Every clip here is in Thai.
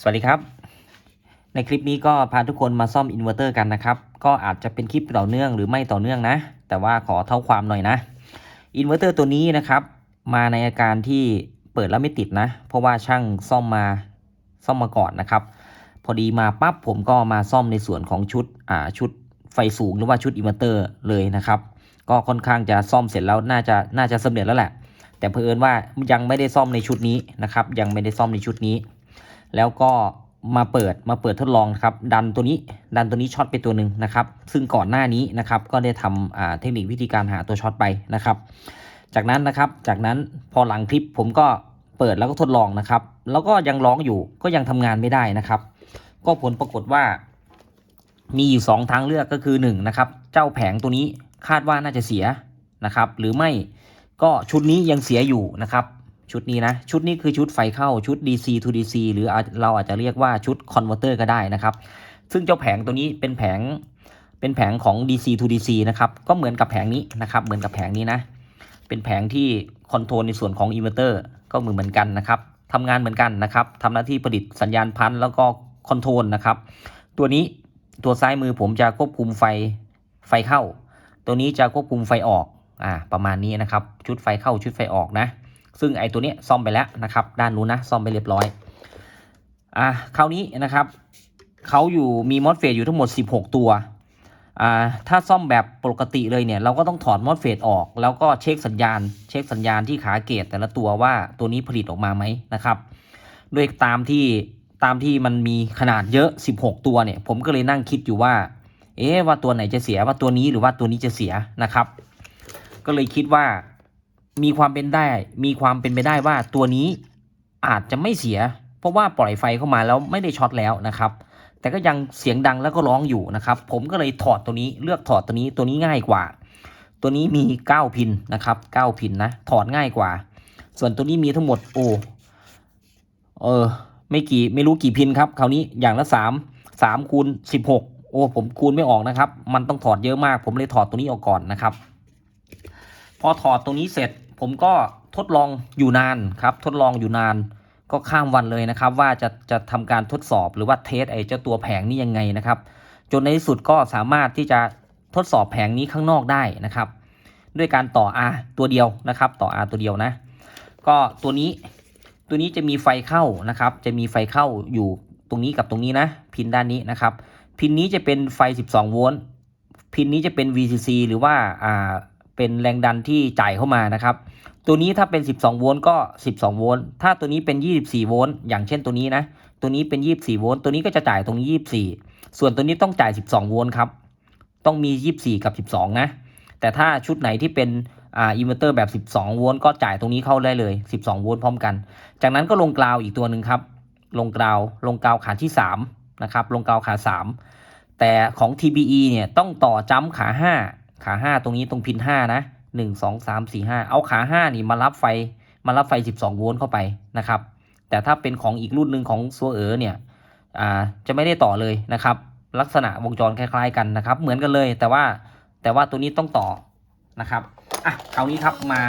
สวัสดีครับ ในคลิปนี้ก็พาทุกคนมาซ่อมอินเวอร์เตอร์กันนะครับ ก็อาจจะเป็นคลิปต่อเนื่องหรือไม่ต่อเนื่องนะ แต่ว่าขอเท่าความหน่อยนะอินเวอร์เตอร์ตัวนี้นะครับ มาในอาการที่เปิดแล้วไม่ติดนะ เพราะว่าช่างซ่อมมาซ่อมมาก่อนนะครับ พอดีมาปั๊บผมก็มาซ่อมในส่วนของชุดอ่าชุดไฟสูงหรือว่าชุดอินเวอร์เตอร์เลยนะครับ ก็ค่อนข้างจะซ่อมเสร็จแล้วน่าจะน่าจะสำเร็จแล้วแหละ แต่เผอิญว่ายังไม่ได้ซ่อมในชุดนี้นะครับ ยังไม่ได้ซ่อมในชุดนี้ แล้วก็มาเปิดมาเปิดทดลองครับดันตัวนี้ดันตัวนี้ช็อตไปตัวหนึ่งนะครับ ซึ่งก่อนหน้านี้นะครับก็ได้ทำเทคนิควิธีการหาตัวช็อตไปนะครับ จากนั้นนะครับจากนั้นพอหลังคลิปผมก็เปิดแล้วก็ทดลองนะครับ แล้วก็ยังร้องอยู่ก็ยังทำงานไม่ได้นะครับ ก็ผลปรากฏว่า มีอยู่สองทางเลือกก็คือ1นงนะครับเจ้าแผงตัวนี้คาดว่าน่าจะเสียนะครับ หรือไม่ก็ชุดนี้ยังเสียอยู่นะครับ ชุดนี้นะ ชุดนี้คือชุดไฟเข้าชุด DC to DC หรือเราอาจจะเรียกว่าชุดคอนเวอร์เตอร์ก็ได้นะครับ ซึ่งเจ้าแผงตัวนี้เป็นแผงเป็นแผงของ DC to DC นะครับ ก็เหมือนกับแผงนี้นะครับ เหมือนกับแผงนี้นะ เป็นแผงที่คอนโทรลในส่วนของอินเวอร์เตอร์ก็เหมือนเหมือนกันนะครับทำงานเหมือนกันนะครับทำหน้าที่ผลิตสัญญาณพันธุ์แล้วก็คอนโทรลนะครับ ตัวนี้ตัวซ้ายมือผมจะควบคุมไฟไฟเข้า ตัวนี้จะควบคุมไฟออก อ่า ประมาณนี้นะครับ ชุดไฟเข้าชุดไฟออกนะ ซึ่งไอตัวนี้ซ่อมไปแล้วนะครับ ด้านนู้นนะซ่อมไปเรียบร้อย อ่าคราวนี้นะครับเขาอยู่มีมอสเฟตอยู่ทั้งหมด 16 ตัวอ่าถ้าซ่อมแบบปกติเลยเนี่ยเราก็ต้องถอดมอสเฟตออก แล้วก็เช็คสัญญาณ เช็คสัญญาณที่ขาเกตแต่ละตัวว่าตัวนี้ผลิตออกมาไหมนะครับด้วยตามที่ตามที่มันมีขนาดเยอะ 16 ตัวเนี่ย ผมก็เลยนั่งคิดอยู่ว่า เอ๊ะว่าตัวไหนจะเสียว่าตัวนี้หรือว่าตัวนี้จะเสียนะครับ ก็เลยคิดว่า มีความเป็นได้ มีความเป็นไปได้ว่าตัวนี้อาจจะไม่เสีย เพราะว่าปล่อยไฟเข้ามาแล้วไม่ได้ช็อตแล้วนะครับ แต่ก็ยังเสียงดังแล้วก็ร้องอยู่นะครับ ผมก็เลยถอดตัวนี้เลือกถอดตัวนี้ตัวนี้ง่ายกว่า ตัวนี้มี 9 พินนะครับ 9 พินนะถอดง่ายกว่า ส่วนตัวนี้มีทั้งหมดโอ้เออไม่กี่ไม่รู้กี่พินครับคราวนี้อย่างละ 3 3คูณ16 โอ้ผมคูณไม่ออกนะครับ มันต้องถอดเยอะมาก ผมเลยถอดตัวนี้ออกก่อนนะครับ พอถอดตรงนี้เสร็จ ผมก็ทดลองอยู่นานครับ ทดลองอยู่นานก็ข้ามวันเลยนะครับ ว่าจะจะทำการทดสอบหรือว่าเทสไอ้เจ้าตัวแผงนี้ยังไงนะครับ จนในที่สุดก็สามารถที่จะทดสอบแผงนี้ข้างนอกได้นะครับ ด้วยการต่อ R ตัวเดียวนะครับ ต่อ R ตัวเดียวนะ ก็ตัวนี้ตัวนี้จะมีไฟเข้านะครับ จะมีไฟเข้าอยู่ตรงนี้กับตรงนี้นะ พินด้านนี้นะครับ พินนี้จะเป็นไฟ 12 โวลต์พินนี้จะเป็น VCC หรือว่าอ่า เป็นแรงดันที่จ่ายเข้ามานะครับ ตัวนี้ถ้าเป็น 12 โวลต์ก็ 12 โวลต์ ถ้าตัวนี้เป็น 24 โวลต์ อย่างเช่นตัวนี้นะ ตัวนี้เป็น 24 โวลต์ ตัวนี้ก็จะจ่ายตรงนี้ 24 ส่วนตัวนี้ต้องจ่าย 12 โวลต์ครับ ต้องมี 24 กับ 12 นะ แต่ถ้าชุดไหนที่เป็นอ่าอินเวอร์เตอร์แบบ 12 โวลต์ก็จ่ายตรงนี้เข้าได้เลย 12 โวลต์พร้อมกัน จากนั้นก็ลงกราวอีกตัวหนึ่งครับ ลงกราว ลงกราวขาที่ 3 นะครับ ลงกราวขา 3 แต่ของ TBE เนี่ยต้องต่อจ้ำขา 5 ขา5ตรงนี้ตรงพิน5นะ1 2 3 4 5เอาขา5นี่มารับไฟมารับไฟ12โวลต์เข้าไปนะครับ แต่ถ้าเป็นของอีกรุ่นหนึ่งของซัวเอ๋อเนี่ยอ่าจะไม่ได้ต่อเลยนะครับ ลักษณะวงจรคล้ายๆกันนะครับ เหมือนกันเลย แต่ว่าแต่ว่าตัวนี้ต้องต่อนะครับอะคราวนี้ครับมา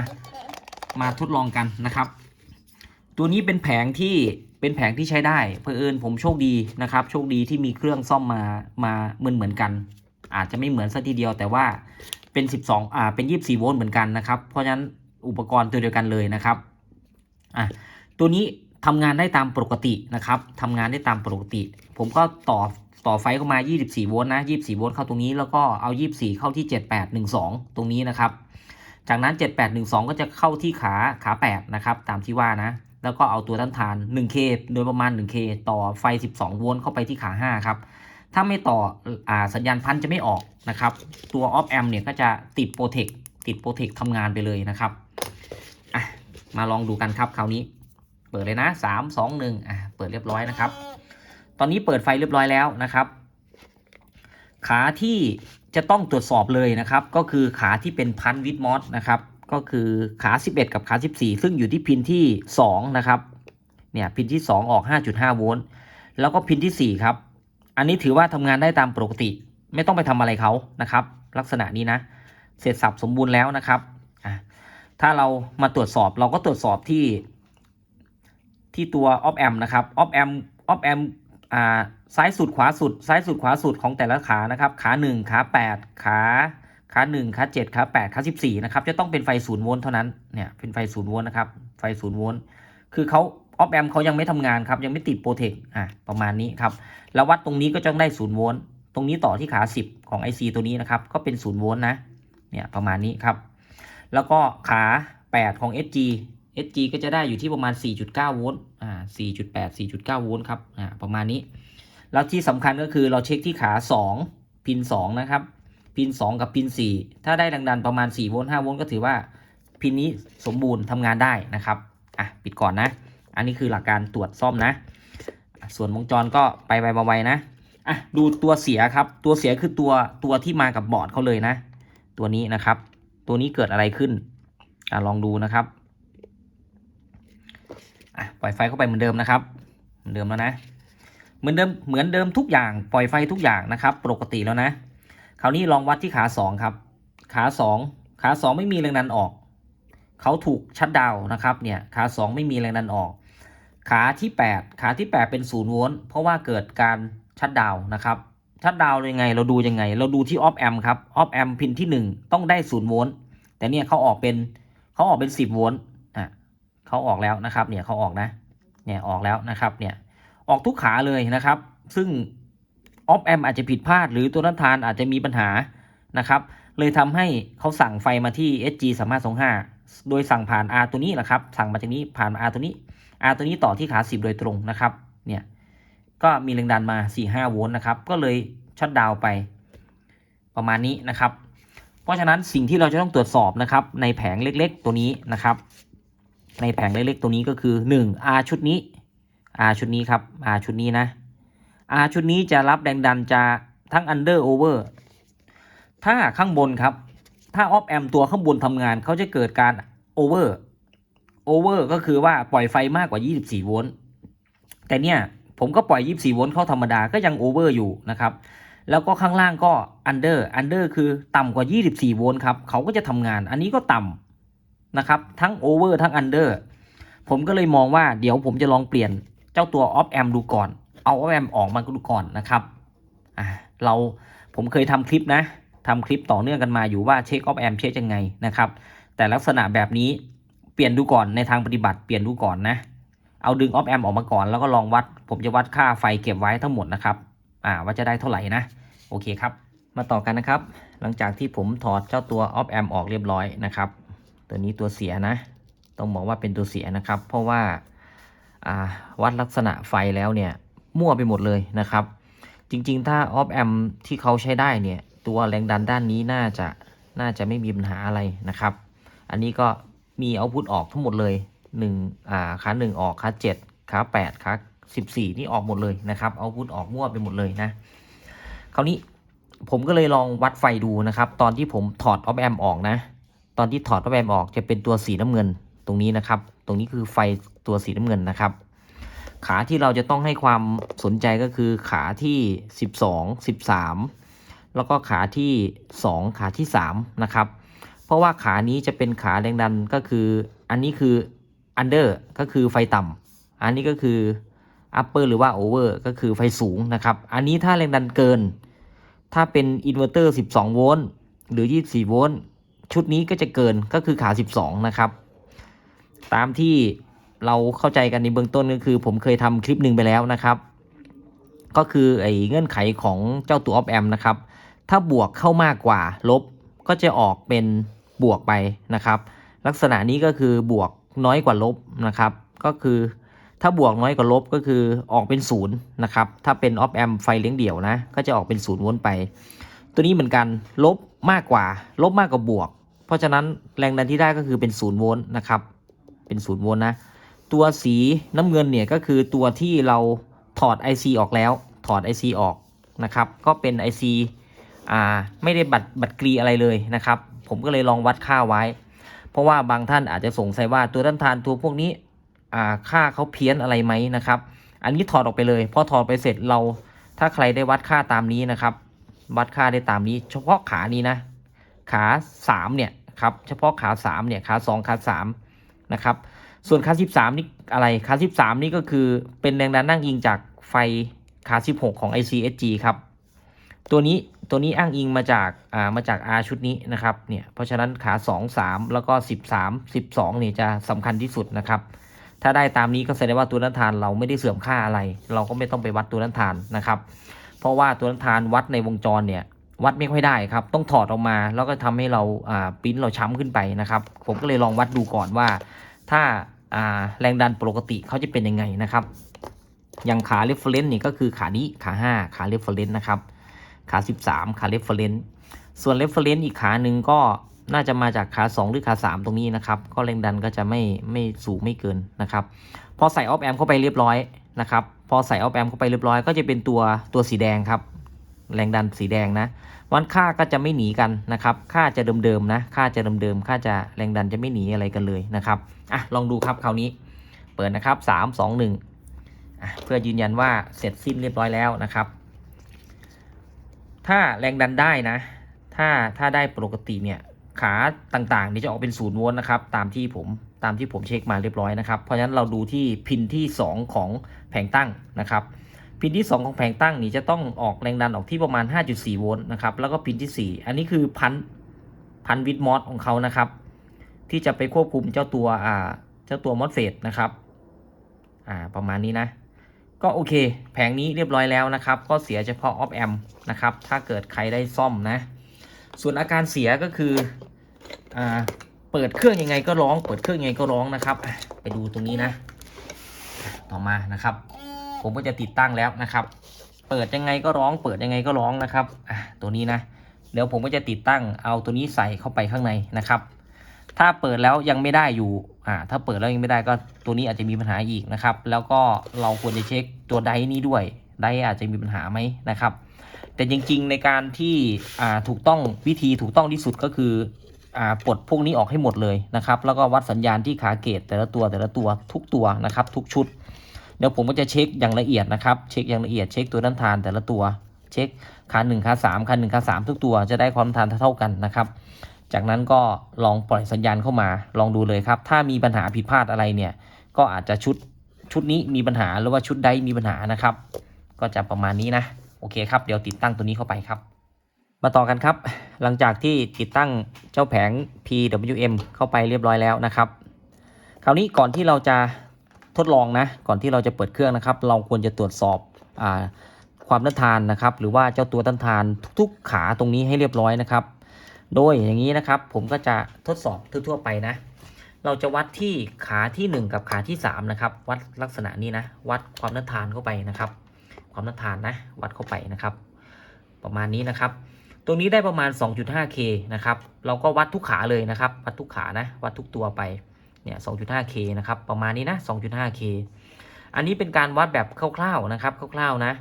มาทดลองกันนะครับ ตัวนี้เป็นแผงที่เป็นแผงที่ใช้ได้เพอเอิญผมโชคดีนะครับ โชคดีที่มีเครื่องซ่อมมามาเหมือนเหมือนกัน อาจจะไม่เหมือนสัทีเดียวแต่ว่าเป็น 12อ่าเป็น 24 โวลต์เหมือนกันนะครับเพราะฉะนั้นอุปกรณ์ตัวเดียวกันเลยนะครับอะตัวนี้ทำงานได้ตามปกตินะครับทำงานได้ตามปกติ ผมก็ต่อต่อไฟเข้ามา 24 โวลต์นะ 24 โวลต์เข้าตรงนี้แล้วก็เอา 24 เข้าที่ 7812 ตรงนี้นะครับ จากนั้น 7812 ก็จะเข้าที่ขาขา 8 นะครับ ตามที่ว่านะ แล้วก็เอาตัวต้านทาน 1K โดยประมาณ 1K ต่อไฟ 12 โวลต์เข้าไปที่ขา 5 ครับ ถ้าไม่ต่ออสัญญาณพันธ์จะไม่ออกนะครับ ตัวออฟแอมเนี่ยก็จะติดโปรเทคติดโปรเทคทำงานไปเลยนะครับอะมาลองดูกันครับคราวนี้ เปิดเลยนะสามสองหนึ่งอะเปิดเรียบร้อยนะครับ ตอนนี้เปิดไฟเรียบร้อยแล้วนะครับ ขาที่จะต้องตรวจสอบเลยนะครับ ก็คือขาที่เป็นพันวิดมอสนะครับก็คือขา 11 กับขา 14 ซึ่งอยู่ที่พินที่ 2 นะครับ เนี่ย พินที่ 2 ออก 5.5 โวลต์ แล้วก็พินที่ 4 ครับ อันนี้ถือว่าทำงานได้ตามปกติ ไม่ต้องไปทำอะไรเขานะครับ ลักษณะนี้นะ เสร็จสับสมบูรณ์แล้วนะครับถ้าเรามาตรวจสอบเราก็ตรวจสอบที่ที่ตัว op amp นะครับ op amp ออฟแอมอ่าซ้ายสุดขวาสุดซ้ายสุดขวาสุดของแต่ละขานะครับขาหนึ่งขาแปดขาขาหนึ่งขาเจ็ดขาแปดขาสิบสี่นะครับจะต้องเป็นไฟศูนย์โวลต์เท่านั้นเนี่ยเป็นไฟศูนย์โวลต์นะครับไฟศูนย์โวลต์คือเขา ออฟแอมเขายังไม่ทำงานครับ ยังไม่ติดโปรเทคอะประมาณนี้ครับ แล้ววัดตรงนี้ก็จะได้ศูนย์โวลต์ตรงนี้ต่อที่ขาสิบของ IC ตัวนี้นะครับ ก็เป็นศูนย์โวลต์นะเนี่ยประมาณนี้ครับ แล้วก็ขา 8 ของ SG SG ก็จะได้อยู่ที่ประมาณ 4.9 โวลต์อ่า4.8 4.9 โวลต์ครับอ่าประมาณนี้ แล้วที่สำคัญก็คือเราเช็คที่ขา 2 พิน 2 นะครับ พิน 2 กับพิน 4 ถ้าได้แรงดันประมาณ 4 โวลต์ 5 โวลต์ก็ถือว่าพินนี้สมบูรณ์ทำงานได้นะครับ อะ ปิดก่อนนะ อันนี้คือหลักการตรวจซ่อมนะ ส่วนวงจรก็ไปไปมาไวนะอะดูตัวเสียครับ ตัวเสียคือตัวตัวที่มากับบอร์ดเขาเลยนะ ตัวนี้นะครับ ตัวนี้เกิดอะไรขึ้นอะลองดูนะครับอะปล่อยไฟเข้าไปเหมือนเดิมนะครับ เหมือนเดิมแล้วนะเหมือนเดิมเหมือนเดิมทุกอย่างปล่อยไฟทุกอย่างนะครับ ปกติแล้วนะ คราวนี้ลองวัดที่ขาสองครับ ขาสองขาสองไม่มีแรงดันออก เขาถูกชัดดาวน์นะครับเนี่ยขาสองไม่มีแรงดันออก ขาที่แปดขาที่แปดเป็นศูนย์โวลต์เพราะว่าเกิดการชัดดาวนะครับชัดดาวยังไงเราดูยังไง เราดูที่ออฟแอมครับออฟแอมพินที่หนึ่งต้องได้ศูนย์โวลต์แต่เนี่ยเขาออกเป็นเขาออกเป็นสิบโวลต์อะเขาออกแล้วนะครับเนี่ยเขาออกนะเนี่ยออกแล้วนะครับเนี่ยออกทุกขาเลยนะครับ ซึ่งออฟแอมอาจจะผิดพลาด หรือตัวน้ำทานอาจจะมีปัญหานะครับเลยทำให้เขาสั่งไฟมาที่ SG 3 5 2 5โดยสั่งผ่าน R ตัวนี้แหละครับ สั่งมาจากนี้ผ่าน R ตัวนี้ R ตัวนี้ต่อที่ขา 10 โดยตรงนะครับเนี่ยก็มีแรงดันมา 4-5 โวลต์นะครับก็เลยชัดดาวไปประมาณนี้นะครับ เพราะฉะนั้นสิ่งที่เราจะต้องตรวจสอบนะครับในแผงเล็กๆ ตัวนี้นะครับ ในแผงเล็กๆ ตัวนี้ก็คือ 1 R ชุดนี้ R ชุดนี้ครับ R ชุดนี้นะ R ชุดนี้จะรับแรงดันจะทั้ง under over ถ้าข้างบนครับ ถ้า off amp ตัวข้างบนทำงานเขาจะเกิดการ over over ก็คือว่าปล่อยไฟมากกว่า 24 โวลต์แต่เนี่ยผมก็ปล่อย 24 โวลต์เข้าธรรมดาก็ยัง over อร์อยู่นะครับ แล้วก็ข้างล่างก็ under under คือต่ำกว่า 24 โวลต์ครับเขาก็จะทำงาน อันนี้ก็ต่ำนะครับทั้ง over ทั้ง under ผมก็เลยมองว่าเดี๋ยวผมจะลองเปลี่ยนเจ้าตัว off amp ดูก่อน เอา off amp ออกมาดูก่อนนะครับเราผมเคยทำคลิปนะทำคลิปต่อเนื่องกันมาอยู่ว่าเช็ค off amp เช็คยังไงนะครับ แต่ลักษณะแบบนี้ ปลี่ยนดูก่อนในทางปฏิบัติเปลี่ยนดูก่อนนะ เอาดึง off amp ออกมาก่อนแล้วก็ลองวัด ผมจะวัดค่าไฟเก็บไว้ทั้งหมดนะครับ อ่าว่าจะได้เท่าไหร่นะ โอเคครับ มาต่อกันนะครับ หลังจากที่ผมถอดเจ้าตัว off amp ออกเรียบร้อยนะครับ ตัวนี้ตัวเสียนะ ต้องบอกว่าเป็นตัวเสียนะครับ เพราะว่าอ่าวัดลักษณะไฟแล้วเนี่ยมั่วไปหมดเลยนะครับ จริงๆ ถ้า off amp ที่เขาใช้ได้เนี่ย ตัวแรงดันด้านนี้น่าจะน่าจะไม่มีปัญหาอะไรนะครับ อันนี้ก็ มีเอาพุทออกทั้งหมดเลย1อ่าขา1ออกขา7ขา8ขา14 นี่ออกหมดเลยนะครับเอาพุทออกมั่วไปหมดเลยนะ คราวนี้ผมก็เลยลองวัดไฟดูนะครับ ตอนที่ผมถอดออฟแอมออกนะ ตอนที่ถอดออฟแอมออกจะเป็นตัวสีน้ำเงินตรงนี้นะครับ ตรงนี้คือไฟตัวสีน้ำเงินนะครับ ขาที่เราจะต้องให้ความสนใจก็คือขาที่ 12 13 แล้วก็ขาที่ 2 ขาที่3นะครับ เพราะว่าขานี้จะเป็นขาแรงดันก็คือ อันนี้คือ under ก็คือไฟต่ำอันนี้ก็คือ upper หรือว่า over ก็คือไฟสูงนะครับ อันนี้ถ้าแรงดันเกิน ถ้าเป็นอินเวอร์เตอร์ 12 โวลต์หรือ 24 โวลต์ชุดนี้ก็จะเกินก็คือขา 12 นะครับ ตามที่เราเข้าใจกันในเบื้องต้นก็คือ ผมเคยทำคลิปหนึ่งไปแล้วนะครับ ก็คือไอ้เงื่อนไขของเจ้าตัว op amp นะครับ ถ้าบวกเข้ามากกว่าลบก็จะออกเป็น บวกไปนะครับ ลักษณะนี้ก็คือบวกน้อยกว่าลบนะครับ ก็คือถ้าบวกน้อยกว่าลบก็คือออกเป็นศูนย์นะครับ ถ้าเป็น op amp ไฟเลี้ยงเดี่ยวนะ ก็จะออกเป็นศูนย์วลต์ไป ตัวนี้เหมือนกันลบมากกว่า ลบมากกว่าบวก เพราะฉะนั้นแรงดันที่ได้ก็คือเป็นศูนย์วลต์นะครับ เป็นศูนย์วลต์นะ ตัวสีน้ำเงินเนี่ยก็คือตัวที่เราถอด IC ออกแล้ว ถอด IC ออกนะครับ ก็เป็น IC อ่าไม่ได้บัตรบัตรกรีอะไรเลยนะครับ ผมก็เลยลองวัดค่าไว้ เพราะว่าบางท่านอาจจะสงสัยว่าตัวต้านทานตัวพวกนี้ค่าเขาเพี้ยนอะไรไหมนะครับ อันนี้ถอดออกไปเลยพอถอดไปเสร็จเราถ้าใครได้วัดค่าตามนี้นะครับ วัดค่าได้ตามนี้ เฉพาะขานี้นะ ขาสามเนี่ยครับเฉพาะขาสามเนี่ยขาสองขาสามนะครับส่วนขาสิบสามนี่อะไรขาสิบสามนี่ก็คือเป็นแรงดันนั่งอิงจากไฟขา16ของ ICSG ครับ ตัวนี้ ตัวนี้อ้างอิงมาจากอ่ามาจาก R ชุดนี้นะครับเนี่ยเพราะฉะนั้นขา 2 3 แล้วก็ 13 12เนี่ยจะสำคัญที่สุดนะครับถ้าได้ตามนี้ก็แสดงว่าตัวนั้นทานเราไม่ได้เสื่อมค่าอะไร เราก็ไม่ต้องไปวัดตัวนั้นทานนะครับ เพราะว่าตัวนั้นทานวัดในวงจรเนี่ยวัดไม่ค่อยได้ครับ ต้องถอดออกมาแล้วก็ทำให้เราอ่าปริ้นเราช้ำขึ้นไปนะครับ ผมก็เลยลองวัดดูก่อนว่า ถ้าอ่าแรงดันปกติเขาจะเป็นยังไงนะครับ อย่างขา reference นี่ก็คือขานี้ขา 5 ขา reference นะครับ ขา 13 ขา reference ส่วน reference อีกขาหนึ่งก็น่าจะมาจากขา 2 หรือขา 3 ตรงนี้นะครับ ก็แรงดันก็จะไม่ไม่สูงไม่เกินนะครับ พอใส่ออฟแอมเข้าไปเรียบร้อยนะครับ พอใส่ออฟแอมเข้าไปเรียบร้อย ก็จะเป็นตัวตัวสีแดงครับ แรงดันสีแดงนะ วันค่าก็จะไม่หนีกันนะครับ ค่าจะเดิมๆนะ ค่าจะเดิมๆ ค่าจะแรงดันจะไม่หนีอะไรกันเลยนะครับ อะลองดูครับคราวนี้ เปิดนะครับ 3 2 1อะเพื่อยืนยันว่าเสร็จสิ้นเรียบร้อยแล้วนะครับ ถ้าแรงดันได้นะ ถ้าถ้าได้ปกติเนี่ยขาต่างๆนี่จะออกเป็นศูนย์โวลต์นะครับ ตามที่ผมตามที่ผมเช็คมาเรียบร้อยนะครับ เพราะฉะนั้นเราดูที่พินที่ 2 ของแผงตั้งนะครับ พินที่ 2 ของแผงตั้งนี่จะต้องออกแรงดันออกที่ประมาณ 5.4 โวลต์นะครับ แล้วก็พินที่ 4 อันนี้คือพันพันวิดมอสของเขานะครับ ที่จะไปควบคุมเจ้าตัวอ่าเจ้าตัวมอสเฟตนะครับอ่าประมาณนี้นะ ก็โอเค แผงนี้เรียบร้อยแล้วนะครับ ก็เสียเฉพาะออฟแอมนะครับ ถ้าเกิดใครได้ซ่อมนะ ส่วนอาการเสียก็คืออ่าเปิดเครื่องยังไงก็ร้อง เปิดเครื่องยังไงก็ร้องนะครับ ไปดูตรงนี้นะ ต่อมานะครับ ผมก็จะติดตั้งแล้วนะครับ เปิดยังไงก็ร้อง เปิดยังไงก็ร้องนะครับตัวนี้นะ เดี๋ยวผมก็จะติดตั้งเอาตัวนี้ใส่เข้าไปข้างในนะครับ ถ้าเปิดแล้วยังไม่ได้อยู่อ่าถ้าเปิดแล้วยังไม่ได้ก็ตัวนี้อาจจะมีปัญหาอีกนะครับ แล้วก็เราควรจะเช็คตัวไดนี้ด้วยไดอาจจะมีปัญหาไหมนะครับ แต่จริงๆในการที่อ่าถูกต้องวิธีถูกต้องที่สุดก็คืออ่าปลดพวกนี้ออกให้หมดเลยนะครับ แล้วก็วัดสัญญาณที่ขาเกตแต่ละตัวแต่ละตัวทุกตัวนะครับ ทุกชุดเดี๋ยวผมก็จะเช็คอย่างละเอียดนะครับ เช็คอย่างละเอียดเช็คตัวน้ำทานแต่ละตัว เช็คขาหนึ่งขาสามขาหนึ่งขาสามทุกตัวจะได้ความน้ำทานเท่ากันนะครับ จากนั้นก็ลองปล่อยสัญญาณเข้ามาลองดูเลยครับ ถ้ามีปัญหาผิดพลาดอะไรเนี่ย ก็อาจจะชุดชุดนี้มีปัญหาหรือว่าชุดใดมีปัญหานะครับ ก็จะประมาณนี้นะโอเคครับเดี๋ยวติดตั้งตัวนี้เข้าไปครับ มาต่อกันครับ หลังจากที่ติดตั้งเจ้าแผง PWM เข้าไปเรียบร้อยแล้วนะครับ คราวนี้ก่อนที่เราจะทดลองนะก่อนที่เราจะเปิดเครื่องนะครับ เราควรจะตรวจสอบอความต้านทานนะครับ หรือว่าเจ้าตัวต้านทานทุกๆขาตรงนี้ให้เรียบร้อยนะครับ โดยอย่างนี้นะครับ ผมก็จะทดสอบทั่วๆไปนะ เราจะวัดที่ขาที่ 1 กับขาที่3นะครับ วัดลักษณะนี้นะ วัดความต้าทานเข้าไปนะครับ ความต้าทานนะ วัดเข้าไปนะครับ ประมาณนี้นะครับ ตรงนี้ได้ประมาณ 2.5K นะครับ เราก็วัดทุกขาเลยนะครับ วัดทุกขานะ วัดทุกตัวไป เนี่ย 2.5K นะครับ ประมาณนี้นะ 2.5K อันนี้เป็นการวัดแบบคร่าวๆนะครับ คร่าวๆนะ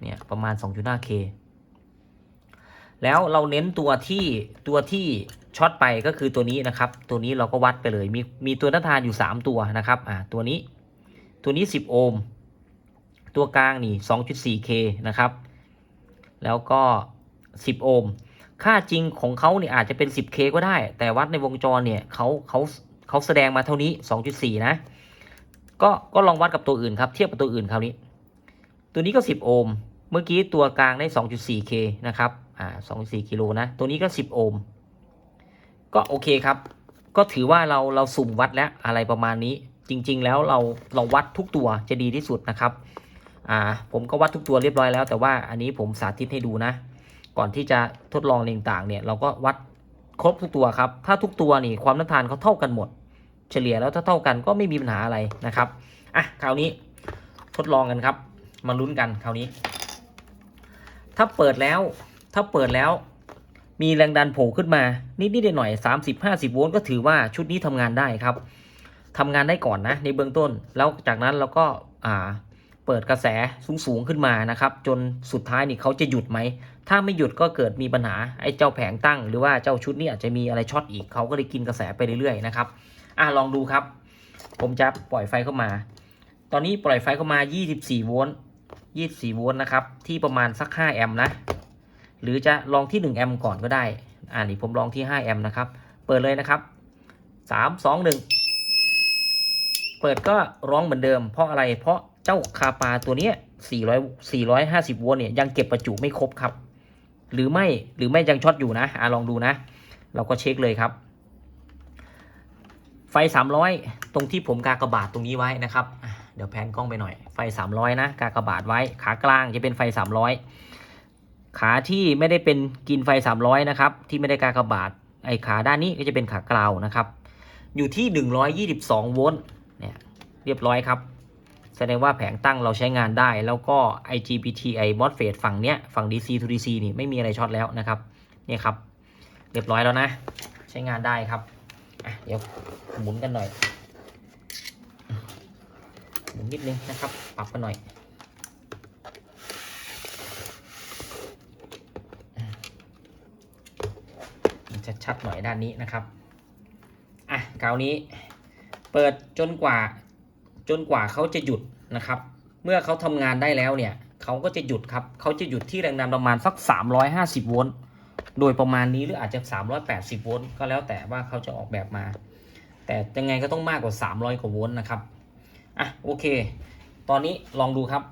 เนี่ย ประมาณ 2.5K แล้วเราเน้นตัวที่ตัวที่ช็อตไปก็คือตัวนี้นะครับ ตัวนี้เราก็วัดไปเลย มีมีตัวต้านทานอยู่ 3 ตัวนะครับอ่าตัวนี้ตัวนี้ 10 โอห์มตัวกลางนี่ 2.4K นะครับ แล้วก็ 10 โอห์มค่าจริงของเขาเนี่ยอาจจะเป็น 10K ก็ได้ แต่วัดในวงจรเนี่ยเขาเขาเขาแสดงมาเท่านี้ 2.4 นะ ก็ก็ลองวัดกับตัวอื่นครับ เทียบกับตัวอื่นคราวนี้ ตัวนี้ก็ 10 โอห์ม เมื่อกี้ตัวกลางได้ 2.4K นะครับ อ่า 2.4 กิโลนะ ตัวนี้ก็ 10 โอห์ม ก็โอเคครับ ก็ถือว่าเราเราสุ่มวัดแล้วอะไรประมาณนี้ จริง ๆ แล้วเราเราวัดทุกตัวจะดีที่สุดนะครับ อ่า ผมก็วัดทุกตัวเรียบร้อยแล้ว แต่ว่าอันนี้ผมสาธิตให้ดูนะ ก่อนที่จะทดลองต่างๆเนี่ย เราก็วัดครบทุกตัวครับ ถ้าทุกตัวนี่ความต้านทานเขาเท่ากันหมด เฉลี่ยแล้วถ้าเท่ากันก็ไม่มีปัญหาอะไรนะครับ อะ คราวนี้ทดลองกันครับ มาลุ้นกันคราวนี้ ถ้าเปิดแล้ว ถ้าเปิดแล้ว มีแรงดันโผล่ขึ้นมา นิดๆหน่อยๆสามสิบห้าสิบโวลต์ก็ถือว่าชุดนี้ทำงานได้ครับทำงานได้ก่อนนะ ในเบื้องต้น แล้วจากนั้นเราก็อ่าเปิดกระแสสูงๆขึ้นมานะครับ จนสุดท้ายนี่เขาจะหยุดไหม ถ้าไม่หยุดก็เกิดมีปัญหาไอ้เจ้าแผงตั้ง หรือว่าเจ้าชุดนี้อาจจะมีอะไรช็อตอีกเขาก็เลยกินกระแสไปเรื่อยๆนะครับอะลองดูครับ ผมจะปล่อยไฟเข้ามา ตอนนี้ปล่อยไฟเข้ามา 24 โวลต์ 24โวลต์นะครับ ที่ประมาณสัก 5 แอมป์นะ หรือจะลองที่ 1 แอมป์ก่อนก็ได้ อ่านี่ผมลองที่ 5 แอมป์นะครับ เปิดเลยนะครับ 3 2 1 เปิดก็ร้องเหมือนเดิม เพราะอะไร เพราะเจ้าคาปาตัวเนี้ย400 450โวลต์เนี่ยยังเก็บประจุไม่ครบครับ หรือไม่ หรือไม่ยังช็อตอยู่นะ อะลองดูนะ เราก็เช็คเลยครับ ไฟ 300 ตรงที่ผมกากระบาทตรงนี้ไว้นะครับ เดี๋ยวแพนกล้องไปหน่อย ไฟ 300 นะกากบาทไว้ ขากลางจะเป็นไฟ 300 ขาที่ไม่ได้เป็นกินไฟ 300 นะครับ ที่ไม่ได้กากบาท ไอ้ขาด้านนี้ก็จะเป็นขากราวนะครับ อยู่ที่ 122 โวลต์ เนี่ย เรียบร้อยครับ แสดงว่าแผงตั้งเราใช้งานได้ แล้วก็ IGBT ไอ MOSFET ฝั่งเนี้ย ฝั่ง DC to DC นี่ไม่มีอะไรช็อตแล้วนะครับ เนี่ยครับ เรียบร้อยแล้วนะ ใช้งานได้ครับ อะ เดี๋ยวหมุนกันหน่อย หมุนนิดนึงนะครับ ปรับกันหน่อยจะชัดหน่อยด้านนี้นะครับ อะคราวนี้ เปิดจนกว่าจนกว่าเขาจะหยุดนะครับ เมื่อเขาทำงานได้แล้วเนี่ยเขาก็จะหยุดครับเขาจะหยุดที่แรงดันประมาณสัก 350 โวลต์โดยประมาณนี้หรืออาจจะ 380 โวลต์ก็แล้วแต่ว่าเขาจะออกแบบมา แต่ยังไงก็ต้องมากกว่า 300 กว่าโวลต์นะครับ อะโอเค ตอนนี้ลองดูครับ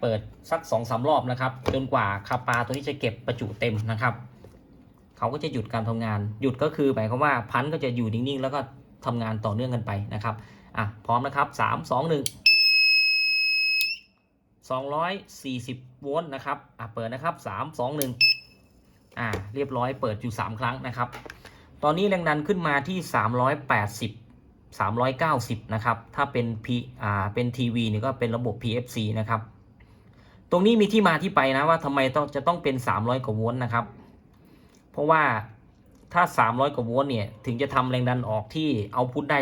เปิดสัก2องสารอบนะครับ จนกว่าคาปาตัวนี้จะเก็บประจุเต็มนะครับ เขาก็จะหยุดการทำงาน หยุดก็คือหมายความว่าพันก็จะอยู่นิ่งๆ แล้วก็ทำงานต่อเนื่องกันไปนะครับอะพร้อมนะครับ3 2 1 240โวลต์นะครับอะเปิดนะครับ3 2 1อ่าเรียบร้อยเปิดอยู่3ครั้งนะครับ ตอนนี้แรงดันขึ้นมาที่380 390 นะครับ ถ้าเป็น P อ่า เป็นทีวีนี่ก็เป็นระบบ PFC นะครับ ตรงนี้มีที่มาที่ไปนะว่าทำไมต้องจะต้องเป็น 300 กว่าโวลต์นะครับ เพราะว่าถ้า 300 กว่าโวลต์เนี่ย ถึงจะทำแรงดันออกที่เอาพุทได้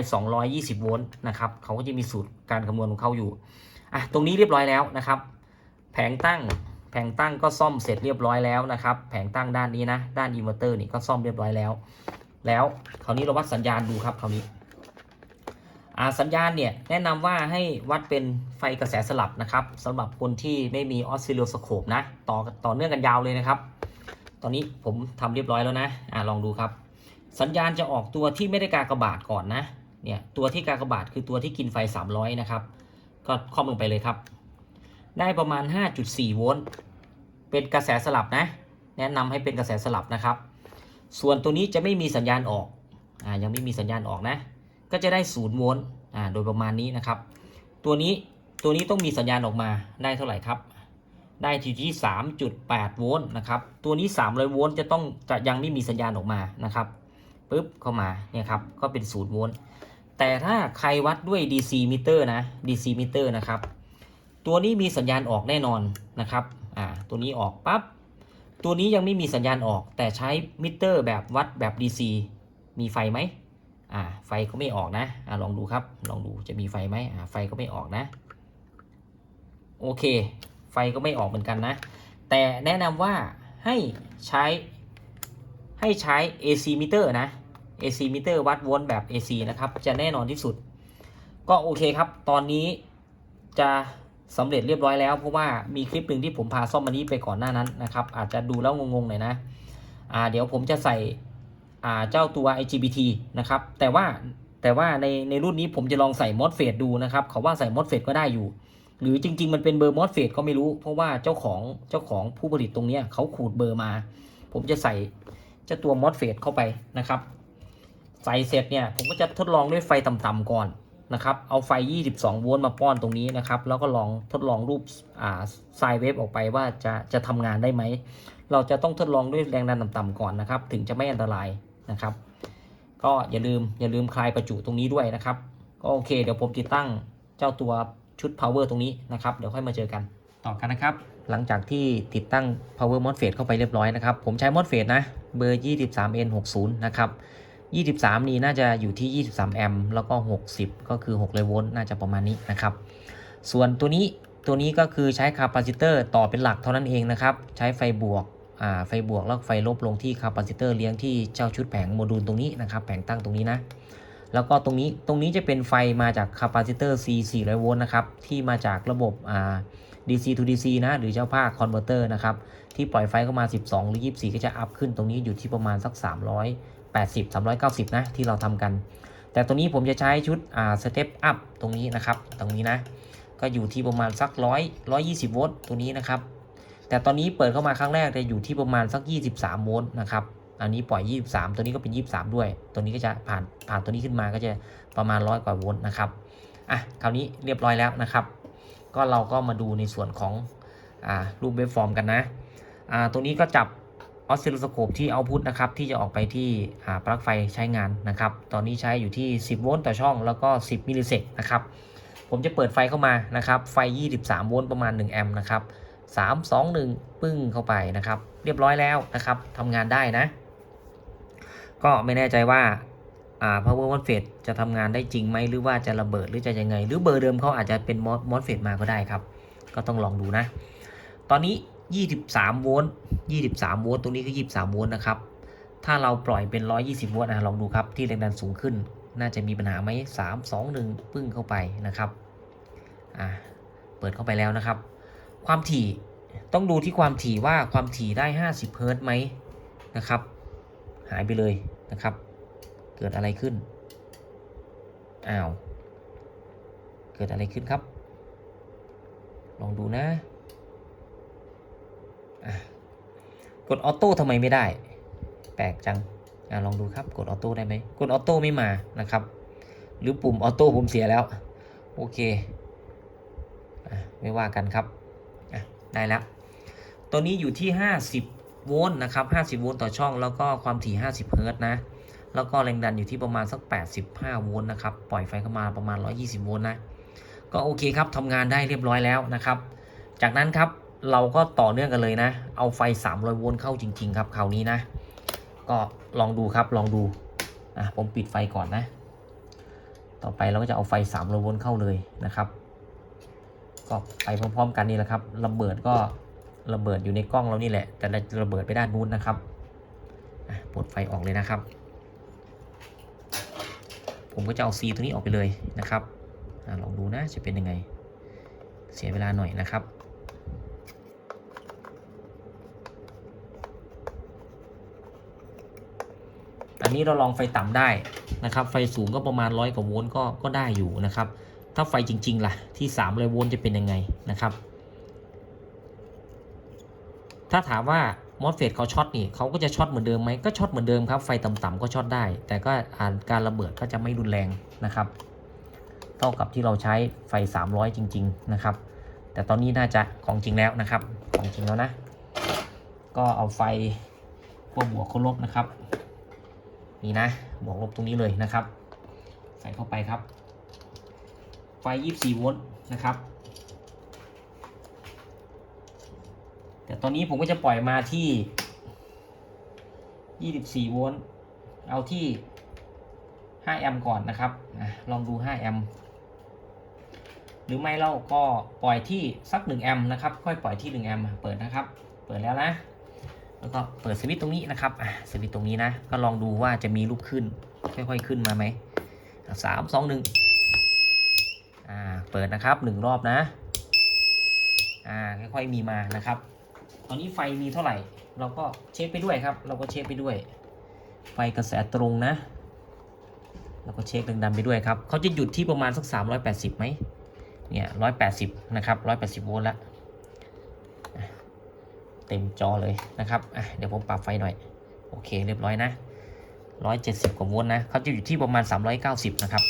220 โวลต์นะครับ เขาก็จะมีสูตรการคำนวณของเขาอยู่ อะ ตรงนี้เรียบร้อยแล้วนะครับ แผงตั้ง แผงตั้งก็ซ่อมเสร็จเรียบร้อยแล้วนะครับ แผงตั้งด้านนี้นะ ด้านอินเวอร์เตอร์นี่ก็ซ่อมเรียบร้อยแล้ว แล้วคราวนี้เราวัดสัญญาณดูครับคราวนี้ สัญญาณเนี่ยแนะนำว่าให้วัดเป็นไฟกระแสสลับนะครับสำหรับคนที่ไม่มีออสซิลโลสโคปนะต่อต่อเนื่องกันยาวเลยนะครับ ตอนนี้ผมทำเรียบร้อยแล้วนะอ่าลองดูครับ สัญญาณจะออกตัวที่ไม่ได้กากบาทก่อนนะเนี่ยตัวที่กากบาทคือตัวที่กินไฟ 300 นะครับ ก็ครอบลงไปเลยครับ ได้ประมาณ 5.4 โวลต์เป็นกระแสสลับนะ แนะนำให้เป็นกระแสสลับนะครับ ส่วนตัวนี้จะไม่มีสัญญาณออกอ่ายังไม่มีสัญญาณออกนะ ก็จะได้0โวลต์อ่าโดยประมาณนี้นะครับ ตัวนี้ตัวนี้ต้องมีสัญญาณออกมาได้เท่าไหร่ครับ ได้อยู่ที่ 3.8 โวลต์นะครับ ตัวนี้ 300 โวลต์จะต้องจะยังไม่มีสัญญาณออกมานะครับปึ๊บเข้ามาเนี่ยครับก็เป็น0โวลต์แต่ถ้าใครวัดด้วย DC มิเตอร์นะ DC มิเตอร์นะครับ ตัวนี้มีสัญญาณออกแน่นอนนะครับอ่าตัวนี้ออกปั๊บตัวนี้ยังไม่มีสัญญาณออก แต่ใช้มิเตอร์แบบวัดแบบ DC มีไฟไหม อ่าไฟก็ไม่ออกนะอ่าลองดูครับ ลองดูจะมีไฟไหมอ่าไฟก็ไม่ออกนะ โอเค ไฟก็ไม่ออกเหมือนกันนะ แต่แนะนำว่าให้ใช้ให้ใช้ AC meter นะ AC meter วัดโวลต์แบบ AC นะครับ จะแน่นอนที่สุด ก็โอเคครับ ตอนนี้จะสำเร็จเรียบร้อยแล้ว เพราะว่ามีคลิปหนึ่งที่ผมพาซ่อมมันนี้ไปก่อนหน้านั้นนะครับ อาจจะดูแล้วงงๆหน่อยนะ อ่า เดี๋ยวผมจะใส่ เจ้าตัว IGBT นะครับ แต่ว่าแต่ว่าในในรุ่นนี้ผมจะลองใส่ MOSFET ดูนะครับ เขาว่าใส่ MOSFET ก็ได้อยู่ หรือจริง ๆ มันเป็นเบอร์ MOSFET ก็ไม่รู้ เพราะว่าเจ้าของเจ้าของผู้ผลิตตรงนี้เขาขูดเบอร์มา ผมจะใส่เจ้าตัว MOSFET เข้าไปนะครับ ใส่เสร็จเนี่ยผมก็จะทดลองด้วยไฟต่ำๆก่อนนะครับเอาไฟ 22 โวลต์มาป้อนตรงนี้นะครับ แล้วก็ลองทดลองรูปอ่าไซเวฟออกไปว่าจะจะทำงานได้ไหม เราจะต้องทดลองด้วยแรงดันต่ำๆก่อนนะครับ ถึงจะไม่อันตราย นะครับ ก็อย่าลืมอย่าลืมคลายประจุตรงนี้ด้วยนะครับ ก็โอเค เดี๋ยวผมติดตั้งเจ้าตัวชุด power ตรงนี้นะครับ เดี๋ยวค่อยมาเจอกันต่อกันนะครับ หลังจากที่ติดตั้ง power MOSFET เข้าไปเรียบร้อยนะครับ ผมใช้ MOSFET นะ เบอร์ 23N60 นะครับ 23 นี้น่าจะอยู่ที่ 23 แอมป์แล้วก็ 60 ก็คือ6โวลต์น่าจะประมาณนี้นะครับ ส่วนตัวนี้ตัวนี้ก็คือใช้คาปาซิเตอร์ต่อเป็นหลักเท่านั้นเองนะครับ ใช้ไฟบวกอ่า ไฟบวกแล้วไฟลบลงที่คาปาซิเตอร์เลี้ยงที่เจ้าชุดแผงโมดูลตรงนี้นะครับแผงตั้งตรงนี้นะ แล้วก็ตรงนี้ตรงนี้จะเป็นไฟมาจากคาปาซิเตอร์ C 400โวลต์นะครับที่มาจากระบบอ่า DC to DC นะหรือเจ้าภาคคอนเวอร์เตอร์นะครับที่ปล่อยไฟเข้ามา 12 หรือ 24 ก็จะอัพขึ้นตรงนี้อยู่ที่ประมาณสัก 380 390 นะที่เราทำกัน แต่ตัวนี้ผมจะใช้ชุดอ่าสเต็ปอัพตรงนี้นะครับตรงนี้นะก็อยู่ที่ประมาณสักร้อยร้อยยี่สิบโวลต์ตัวนี้นะครับ แต่ตอนนี้เปิดเข้ามาครั้งแรกจะอยู่ที่ประมาณสัก 23 โวลต์นะครับ อันนี้ปล่อย 23 ตัวนี้ก็เป็น 23 ด้วย ตัวนี้ก็จะผ่านผ่านตัวนี้ขึ้นมาก็จะประมาณร้อยกว่าโวลต์นะครับ อะ คราวนี้เรียบร้อยแล้วนะครับ ก็เราก็มาดูในส่วนของอ่ารูปเวฟฟอร์มกันนะ อ่า ตัวนี้ก็จับออสซิลโลสโคปที่เอาพุทนะครับที่จะออกไปที่อ่าปลั๊กไฟใช้งานนะครับ ตอนนี้ใช้อยู่ที่ 10 โวลต์ต่อช่องแล้วก็ 10 มิลลิเซกนะครับ ผมจะเปิดไฟเข้ามานะครับ ไฟ 23 โวลต์ประมาณ 1 แอมป์นะครับ 3 2 1 ปึ้งเข้าไปนะครับ เรียบร้อยแล้วนะครับทำงานได้นะ ก็ไม่แน่ใจว่าอ่า power MOSFET จะทำงานได้จริงไหมหรือว่าจะระเบิดหรือจะยังไง หรือเบอร์เดิมเขาอาจจะเป็น m o s f e t มาก็ได้ครับ ก็ต้องลองดูนะ ตอนนี้ 23 โวลต์ 23 โวลต์ ตรงนี้คือ23 โวลต์นะครับ ถ้าเราปล่อยเป็น 120 โวลต์นะลองดูครับ ที่แรงดันสูงขึ้น น่าจะมีปัญหาไหม3 2 1 ปึ้งเข้าไปนะครับ อ่า เปิดเข้าไปแล้วนะครับ ความถี่ต้องดูที่ความถี่ว่าความถี่ได้ 50เฮิร์ตไหมนะครับ หายไปเลยนะครับ เกิดอะไรขึ้นอ้าวเกิดอะไรขึ้นครับ ลองดูนะะกดออโต้ทำไมไม่ได้ แปลกจังอะลองดูครับกดออโต้ได้ไหมกดออโต้ไม่มานะครับ หรือปุ่มออโต้ผมเสียแล้ว โอเคอไม่ว่ากันครับ ได้แล้ว ตัวนี้อยู่ที่ 50 โวลต์นะครับ 50 โวลต์ต่อช่อง แล้วก็ความถี่ 50 เฮิร์ตนะ แล้วก็แรงดันอยู่ที่ประมาณสัก 85 โวลต์นะครับ ปล่อยไฟเข้ามาประมาณ 120 โวลต์นะ ก็โอเคครับทำงานได้เรียบร้อยแล้วนะครับ จากนั้นครับเราก็ต่อเนื่องกันเลยนะ เอาไฟ 300 โวลต์เข้าจริง ๆ ครับคราวนี้นะ ก็ลองดูครับลองดู อะผมปิดไฟก่อนนะ ต่อไปเราก็จะเอาไฟ 300 โวลต์เข้าเลยนะครับ ก็ไปพร้อมๆ กันนี่แหละครับระเบิดก็ระเบิดอยู่ในกล้องเรานี่แหละ แต่ราจะระเบิดไปด้านนู้นนะครับปลดไฟออกเลยนะครับ ผมก็จะเอา C ตัวนี้ออกไปเลยนะครับอลองดูนะจะเป็นยังไง เสียเวลาหน่อยนะครับอันนี้เราลองไฟต่ำได้นะครับ ไฟสูงก็ประมาณร้อยกว่าโวลต์ก็ก็ได้อยู่นะครับ ถ้าไฟจริง ๆ ล่ะ ที่3เลยโวลต์จะเป็นยังไงนะครับ ถ้าถามว่ามอสเฟตเขาช็อตนี่เขาก็จะช็อตเหมือนเดิมไหมก็ช็อตเหมือนเดิมครับ ไฟต่ำๆก็ช็อตได้ แต่ก็อาการระเบิดก็จะไม่รุนแรงนะครับ เท่ากับที่เราใช้ไฟ 300 จริง ๆ นะครับ แต่ตอนนี้น่าจะของจริงแล้วนะครับ ของจริงแล้วนะ ก็เอาไฟขั้วบวกขั้วลบนะครับ นี่นะบวกลบตรงนี้เลยนะครับ ใส่เข้าไปครับ ฟ 24 โวลต์นะครับ แต่ตอนนี้ผมก็จะปล่อยมาที่ 24 โวลต์ เอาที่ 5 แอมป์ก่อนนะครับอลองดู 5 แอมป์ หรือไม่เราก็ปล่อยที่สัก 1 แอมป์นะครับ ค่อยปล่อยที่ 1 แอมป์ เปิดนะครับ เปิดแล้วนะ แล้วก็เปิดสวิตช์ตรงนี้นะครับสวิตช์ตรงนี้นะ ก็ลองดูว่าจะมีลูกขึ้น ค่อยๆ ขึ้นมาไหมสามสองหนึ่ง อ่าเปิดนะครับหนึ่งรอบนะอ่าค่อยๆมีมานะครับตอนนี้ไฟมีเท่าไหร่ เราก็เช็คไปด้วยครับ เราก็เช็คไปด้วย ไฟกระแสตรงนะเราก็เช็คแรงดันไปด้วยครับเขาจะหยุดที่ประมาณสัก 380ไหมเนี่ย180 นะครับ 180 โวลต์ละอะเต็มจอเลยนะครับอะเดี๋ยวผมปรับไฟหน่อย โอเคเรียบร้อยนะ 170 กว่าโวลต์นะเขาจะอยู่ที่ประมาณ 390 นะครับ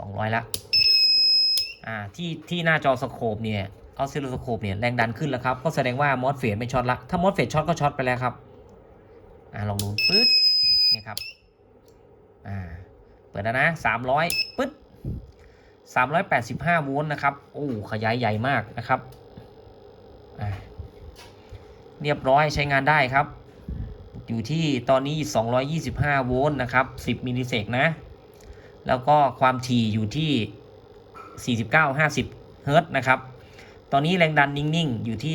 200 ละ อ่าที่ที่หน้าจอสโคปเนี่ยออสซิลโลสโคปเนี่ยแรงดันขึ้นแล้วครับ ก็แสดงว่ามอสเฟตไม่ช็อตละ ถ้ามอสเฟตช็อตก็ช็อตไปแล้วครับ อ่าลองดูปึ๊ดเนี่ยครับ อ่า เปิดแล้วนะ300ปึ๊ด385โวลต์นะครับ โอ้ขยายใหญ่มากนะครับ อ่า เรียบร้อยใช้งานได้ครับ อยู่ที่ตอนนี้225โวลต์นะครับ10มิลลิเซกนะ แล้วก็ความถี่อยู่ที่ 49-50 เฮิรตนะครับ ตอนนี้แรงดันนิ่งๆ อยู่ที่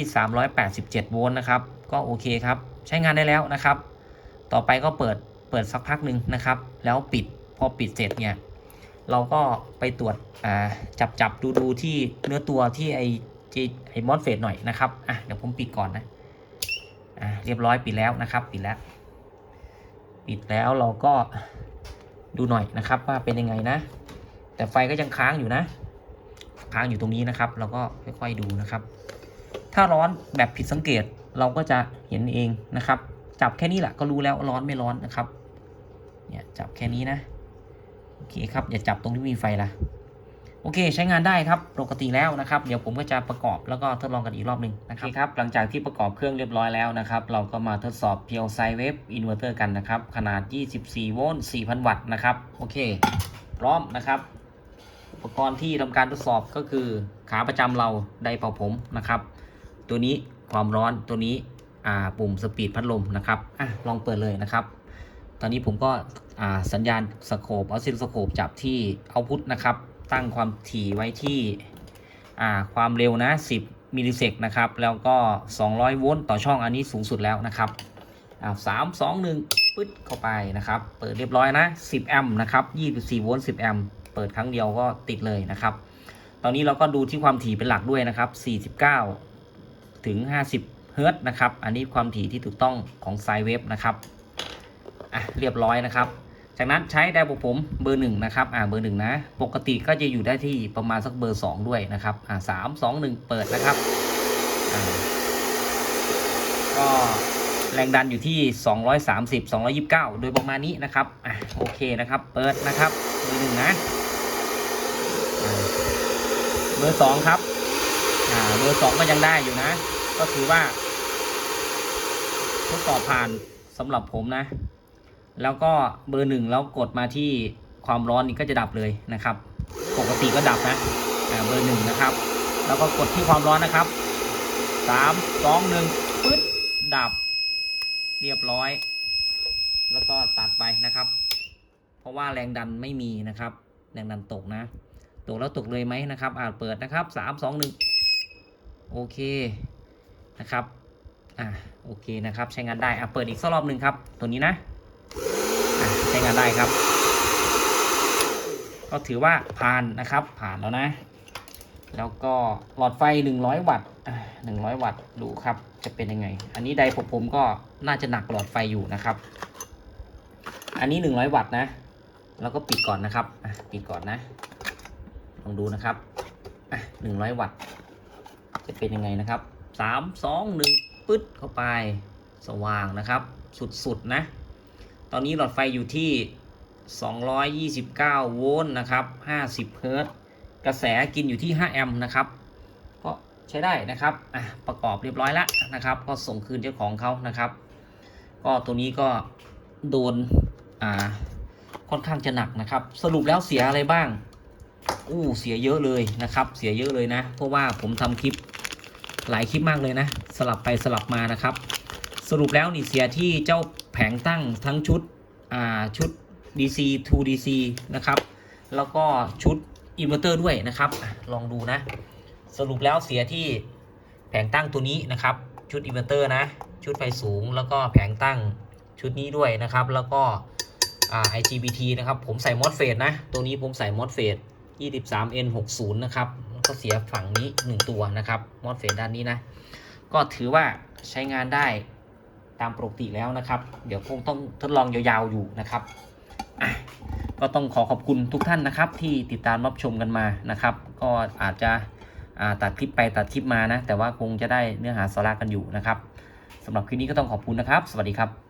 387 โวลต์นะครับ ก็โอเคครับ ใช้งานได้แล้วนะครับ ต่อไปก็เปิดเปิดสักพักหนึ่งนะครับ แล้วปิด พอปิดเสร็จเนี่ย เราก็ไปตรวจจับจับดูดูที่เนื้อตัวที่ไอจีไอมอสเฟตหน่อยนะครับ อะ เดี๋ยวผมปิดก่อนนะ อ่าเรียบร้อยปิดแล้วนะครับ ปิดแล้ว ปิดแล้วเราก็ดูหน่อยนะครับว่าเป็นยังไงนะ แต่ไฟก็ยังค้างอยู่นะ ค้างอยู่ตรงนี้นะครับ เราก็ค่อยๆดูนะครับ ถ้าร้อนแบบผิดสังเกตเราก็จะเห็นเองนะครับ จับแค่นี้แหละก็รู้แล้วร้อนไม่ร้อนนะครับ เนี่ยจับแค่นี้นะโอเคครับอย่าจับตรงที่มีไฟละโอเค ใช้งานได้ครับปกติแล้วนะครับ เดี๋ยวผมก็จะประกอบแล้วก็ทดลองกันอีกรอบหนึ่งนะครับครับ หลังจากที่ประกอบเครื่องเรียบร้อยแล้วนะครับ เราก็มาทดสอบเพียวไซเวฟอินเวอร์เตอร์กันนะครับ ขนาด 24 โวลต์ 4,000 วัตต์นะครับ โอเค พร้อมนะครับ ปกรณ์ที่ทำการทดสอบก็คือขาประจำเราไดเป่าผมนะครับ ตัวนี้ความร้อนตัวนี้ปุ่มสปีดพัดลมนะครับอะลองเปิดเลยนะครับ ตอนนี้ผมก็สัญญาณสโคปเอาซิลสโคปจับที่เอาพุทนะครับ ตั้งความถี่ไว้ที่ความเร็วนะ 10มิลลิเซกนะครับ แล้วก็ 200 โวลต์ต่อช่องอันนี้สูงสุดแล้วนะครับสามสองหนึ่งปึ๊ดเข้าไปนะครับ เปิดเรียบร้อยนะ 10 แอมป์นะครับ 24 โวลต์ 10 แอมป์ เปิดครั้งเดียวก็ติดเลยนะครับ ตอนนี้เราก็ดูที่ความถี่เป็นหลักด้วยนะครับ 49 ถึง 50เฮิรตซ์นะครับ อันนี้ความถี่ที่ถูกต้องของไซเวฟนะครับอะเรียบร้อยนะครับ จากนั้นใช้ไดร์ผมผม เบอร์หนึ่งนะครับ อ่าเบอร์หนึ่งนะ ปกติก็จะอยู่ได้ที่ประมาณสักเบอร์สองด้วยนะครับ อ่าสามสองหนึ่งเปิดนะครับอ่าก็แรงดันอยู่ที่ 230 229 โดยประมาณนี้นะครับ อะ โอเคนะครับ เปิดนะครับเบอร์หนึ่งนะ เบอร์สองครับ อ่า เบอร์สองก็ยังได้อยู่นะ ก็คือว่า ทดสอบผ่านสำหรับผมนะ แล้วก็เบอร์หนึ่งแล้วกดมาที่ความร้อนนี่ก็จะดับเลยนะครับ ปกติก็ดับนะ อ่า เบอร์หนึ่งนะครับ แล้วก็กดที่ความร้อนนะครับสามสองหนึ่งปึ๊ดดับ เรียบร้อย แล้วก็ตัดไปนะครับ เพราะว่าแรงดันไม่มีนะครับ แรงดันตกนะ ตกแล้วตกเลยไหมนะครับ อ่าเปิดนะครับสามสองหนึ่งโอเคนะครับอ่าโอเคนะครับใช้งานได้อะเปิดอีกสักรอบหนึ่งครับตัวนี้นะอะใช้งานได้ครับ ก็ถือว่าผ่านนะครับผ่านแล้วนะ แล้วก็หลอดไฟ 100 วัตต์อะ100วัตต์ดูครับจะเป็นยังไง อันนี้ไดผมผมก็น่าจะหนักหลอดไฟอยู่นะครับ อันนี้ 100 วัตต์นะ แล้วก็ปิดก่อนนะครับปิดก่อนนะ ลองดูนะครับอะ100วัตต์จะเป็นยังไงนะครับ3 2 1ปึ๊ดเข้าไปสว่างนะครับ สุดๆนะ ตอนนี้หลอดไฟอยู่ที่ 229 โวลต์นะครับ50 เฮิรตซ์กระแสกินอยู่ที่ 5 แอมป์นะครับ ก็ใช้ได้นะครับอะประกอบเรียบร้อยแล้วนะครับ ก็ส่งคืนเจ้าของเขานะครับ ก็ตัวนี้ก็โดนอ่าค่อนข้างจะหนักนะครับ สรุปแล้วเสียอะไรบ้าง อู้เสียเยอะเลยนะครับ เสียเยอะเลยนะ เพราะว่าผมทำคลิปหลายคลิปมากเลยนะ สลับไปสลับมานะครับ สรุปแล้วนี่เสียที่เจ้าแผงตั้งทั้งชุดอ่าชุด DC to DC นะครับ แล้วก็ชุดอินเวอร์เตอร์ด้วยนะครับ ลองดูนะ สรุปแล้วเสียที่แผงตั้งตัวนี้นะครับ ชุดอินเวอร์เตอร์นะ ชุดไฟสูงแล้วก็แผงตั้งชุดนี้ด้วยนะครับ แล้วก็อ่า IGBT นะครับ ผมใส่มอสเฟตนะ ตัวนี้ผมใส่มอสเฟต 23N60 นะครับก็เสียฝั่งนี้ 1 ตัวนะครับมอสเฟตด้านนี้นะ ก็ถือว่าใช้งานได้ตามปกติแล้วนะครับ เดี๋ยวคงต้องทดลองยาวๆอยู่นะครับก็ต้องขอขอบคุณทุกท่านนะครับ ที่ติดตามรับชมกันมานะครับ ก็อาจจะตัดคลิปไปตัดคลิปมานะ แต่ว่าคงจะได้เนื้อหาสาระกันอยู่นะครับสำหรับคลิปนี้ก็ต้องขอบคุณนะครับ สวัสดีครับ